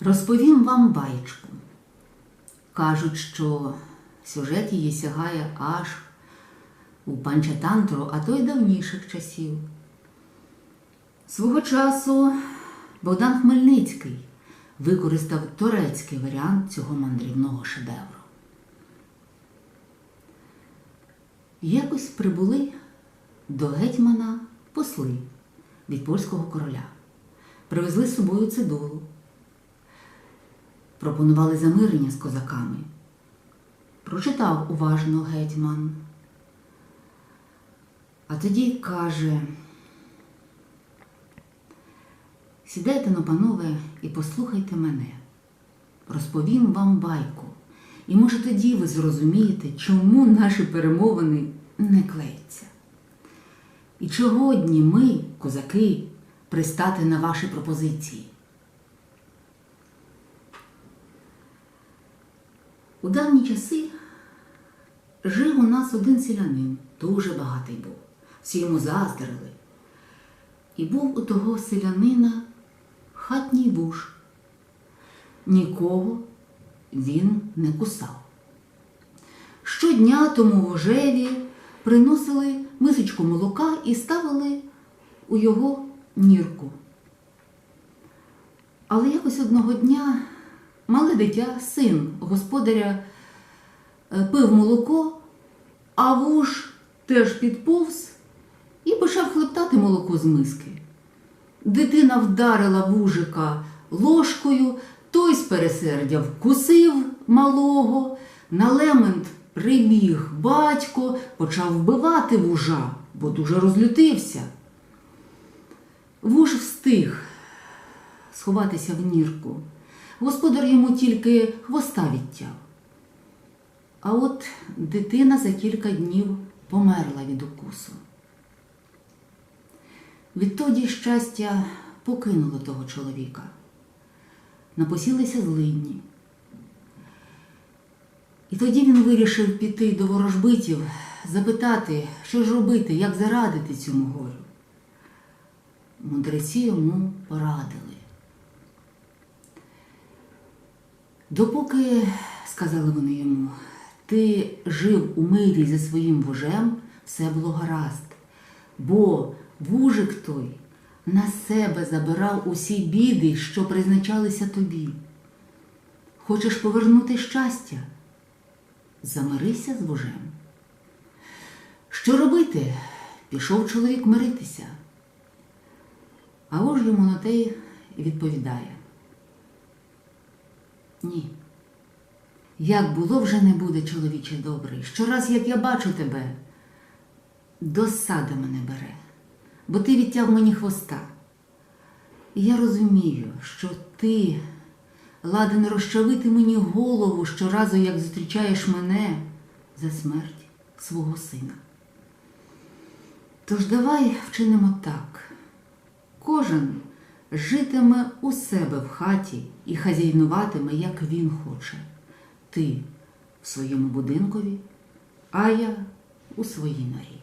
Розповім вам байчку. Кажуть, що сюжет її сягає аж у панчатантру, а то й давніших часів. Свого часу Богдан Хмельницький використав турецький варіант цього мандрівного шедевру. Якось прибули до гетьмана посли від польського короля. Привезли з собою цидулу. Пропонували замирення з козаками. Прочитав уважно гетьман. А тоді каже: Сідайте но, панове, і послухайте мене. Розповім вам байку. І може тоді ви зрозумієте, чому наші перемовини не клеються. І чи годні ми, козаки, пристати на ваші пропозиції. У давні часи жив у нас один селянин, дуже багатий був. Всі йому заздрили. І був у того селянина хатній вуш. Нікого він не кусав. Щодня тому вожеві приносили мисочку молока і ставили у його нірку. Але якось одного дня мале дитя, син господаря, е, пив молоко, а вуж теж підповз і почав хлептати молоко з миски. Дитина вдарила вужика ложкою, той з пересердя вкусив малого, на лемент прибіг батько, почав вбивати вужа, бо дуже розлютився. Вуж встиг сховатися в нірку. Господар йому тільки хвоста відтяв. А от дитина за кілька днів померла від укусу. Відтоді щастя покинуло того чоловіка. Напосілися злидні. І тоді він вирішив піти до ворожбитів, запитати, що ж робити, як зарадити цьому горю. Мудреці йому порадили. Допоки, сказали вони йому, ти жив у мирі зі своїм вожем, все було гаразд, бо вужик той на себе забирав усі біди, що призначалися тобі. Хочеш повернути щастя? Замирися з вожем. Що робити? Пішов чоловік миритися. А вож йому на те відповідає. Ні. Як було вже не буде, чоловіче добрий. Щораз, як я бачу тебе, досада мене бере, бо ти відтяв мені хвоста. І я розумію, що ти ладен розчавити мені голову щоразу, як зустрічаєш мене за смерть свого сина. Тож давай вчинимо так. Кожен житиме у себе в хаті і хазяйнуватиме, як він хоче. Ти в своєму будинкові, а я у своїй норі.